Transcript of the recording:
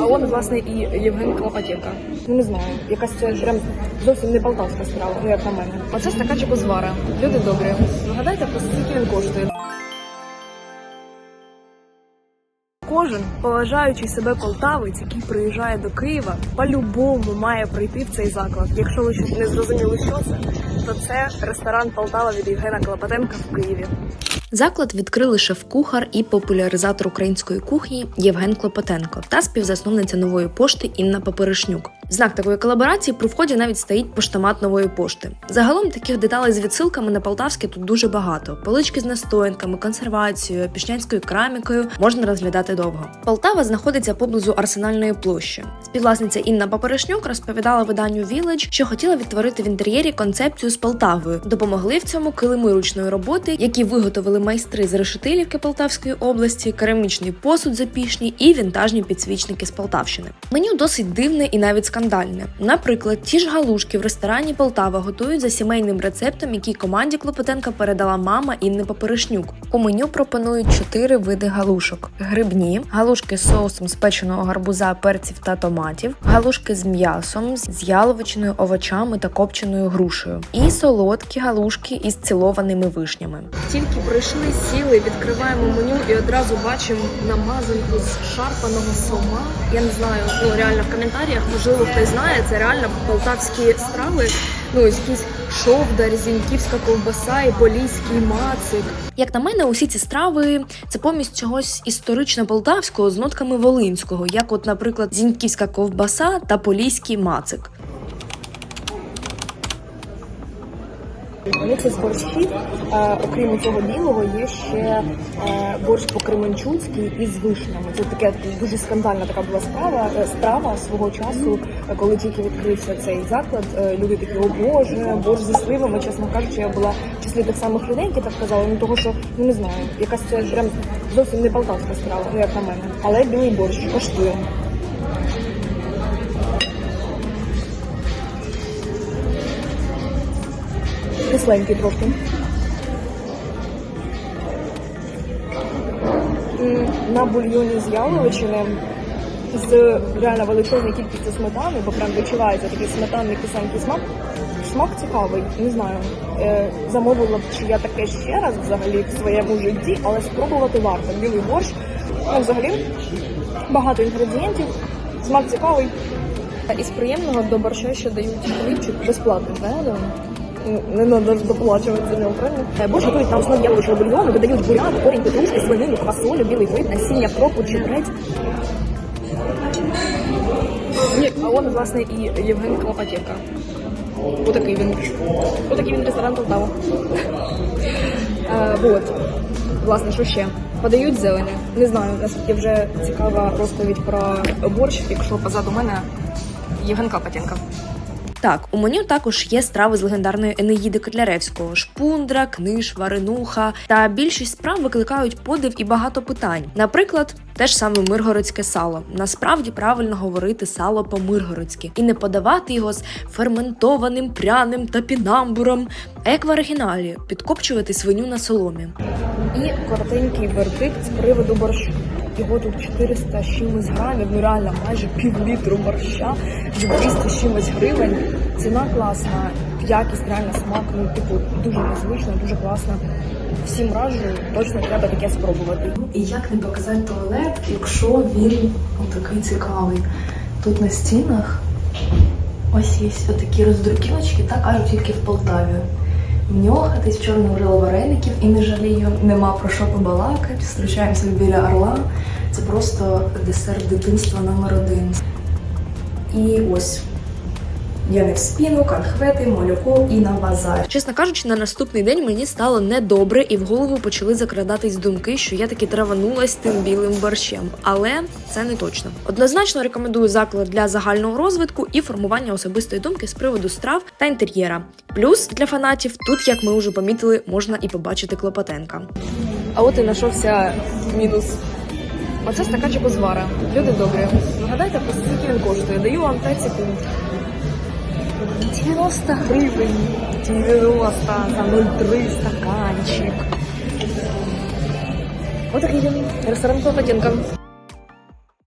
А он, власне, і Євген Клопотєнка. Ну не знаю, якась це прям зовсім не полтавська страва, ну як на мене. Оце стаканчик узвара. Люди добрі. Нагадайте, по скільки він коштує. Кожен поважаючий себе полтавець, який приїжджає до Києва, по-любому має прийти в цей заклад. Якщо ви щось не зрозуміли, що це, то це ресторан Полтава від Євгена Клопотенка в Києві. Заклад відкрили шеф-кухар і популяризатор української кухні Євген Клопотенко та співзасновниця нової пошти Інна Паперишнюк. В знак такої колаборації при вході навіть стоїть поштомат нової пошти. Загалом таких деталей з відсилками на полтавське тут дуже багато. Полички з настоянками, консервацією, пішнянською керамікою можна розглядати довго. Полтава знаходиться поблизу арсенальної площі. Співвласниця Інна Паперишнюк розповідала виданню Village, що хотіла відтворити в інтер'єрі концепцію з Полтавою. Допомогли в цьому килими ручної роботи, які виготовили майстри з Решетилівки Полтавської області, керамічний посуд запішній і вінтажні підсвічники з Полтавщини. Меню досить дивне і навіть скандальне. Наприклад, ті ж галушки в ресторані Полтава готують за сімейним рецептом, який команді Клопотенка передала мама Інни Паперишнюк. У меню пропонують чотири види галушок: грибні, галушки з соусом з печеного гарбуза, перців та томатів, галушки з м'ясом, з яловичиною, овочами та копченою грушею, і солодкі галушки із цілованими вишнями. Тільки прийшли, сіли, відкриваємо меню і одразу бачимо намазанку з шарпаного сома. Я не знаю, ну реально в коментарях, можливо, хтось знає, це реально полтавські страви. Ну, якийсь шовдар, зіньківська ковбаса і поліський мацик. Як на мене, усі ці страви це помість чогось історично полтавського з нотками волинського, як, от, наприклад, зіньківська ковбаса та поліський мацик. Вони це з борщів. Окрім цього білого, є ще борщ по-кременчуцький із вишнями. Це таке дуже скандальна така була справа е, страва свого часу, коли тільки відкрився цей заклад. Е, люди такі, о боже, борщ зі сливами. Чесно кажучи, я була в числі тих самих людей, які так казали. Ну того, що ну не знаю, якась це прям зовсім не полтавська страва, ну як на мене. Але білий борщ коштує. Кисленький трошки. М, На бульйоні з яловичини з реально величезною кількістю сметани, бо прям відчувається такий сметанний кисленький смак. Смак цікавий, не знаю. Е, замовила б, чи я таке ще раз взагалі в своєму житті, але спробувати варто. Білий борщ. Ну, взагалі багато інгредієнтів, смак цікавий. Із приємного до борща ще дають хлібчик безплатно, правда? Не треба доплачувати за нього, правильно? Е, Борщ готують на основі яловичого бульйону, додають буряк, корінь петрушки, свинину, квасолю, білий гриб, насіння кропу, чебрець. Ні, а он, власне, і Євген Клопотєнка. Отакий він. Отакий він ресторан Полтава. Е, вот. Власне, що ще? Подають зелене. Не знаю, наскільки вже цікава розповідь про борщ, якщо позаду мене Євген Клопотєнка. Так, у меню також є страви з легендарної Енеїди Котляревського: шпундра, книж, варенуха. Та більшість страв викликають подив і багато питань. Наприклад, те ж саме миргородське сало. Насправді правильно говорити сало по-миргородськи і не подавати його з ферментованим пряним та пінамбуром, а як в оригіналі підкопчувати свиню на соломі. І коротенький вердикт з приводу борщу. Його тут 400 з чимось грамів, ну реально майже пів літру борща за 200 з чимось гривень. Ціна класна, якість, реально смак, ну типу дуже незвично, дуже класно. Всім раджу, точно треба таке спробувати. І як не показати туалет, якщо він такий цікавий. Тут на стінах ось є такі роздруківочки, так кажуть тільки в Полтаві. Внюхатись, вчора наварила вареників і не жалію. Нема про що побалакати. Зустрічаємося біля орла. Це просто десерт дитинства номер один. І ось я не в спіну, конхвети, молоко і на базар. Чесно кажучи, на наступний день мені стало недобре, і в голову почали закрадатись думки, що я таки траванулась тим білим борщем. Але це не точно. Однозначно рекомендую заклад для загального розвитку і формування особистої думки з приводу страв та інтер'єра. Плюс для фанатів тут, як ми вже помітили, можна і побачити Клопотенка. А от і знайшовся мінус. Оце стаканчик узвара. Люди добрі. Нагадайте, скільки він коштує. Даю вам 5 секунд. 90 гривень. 90 за 0,3 стаканчик. Отакий він. Ресторан Клопотенка.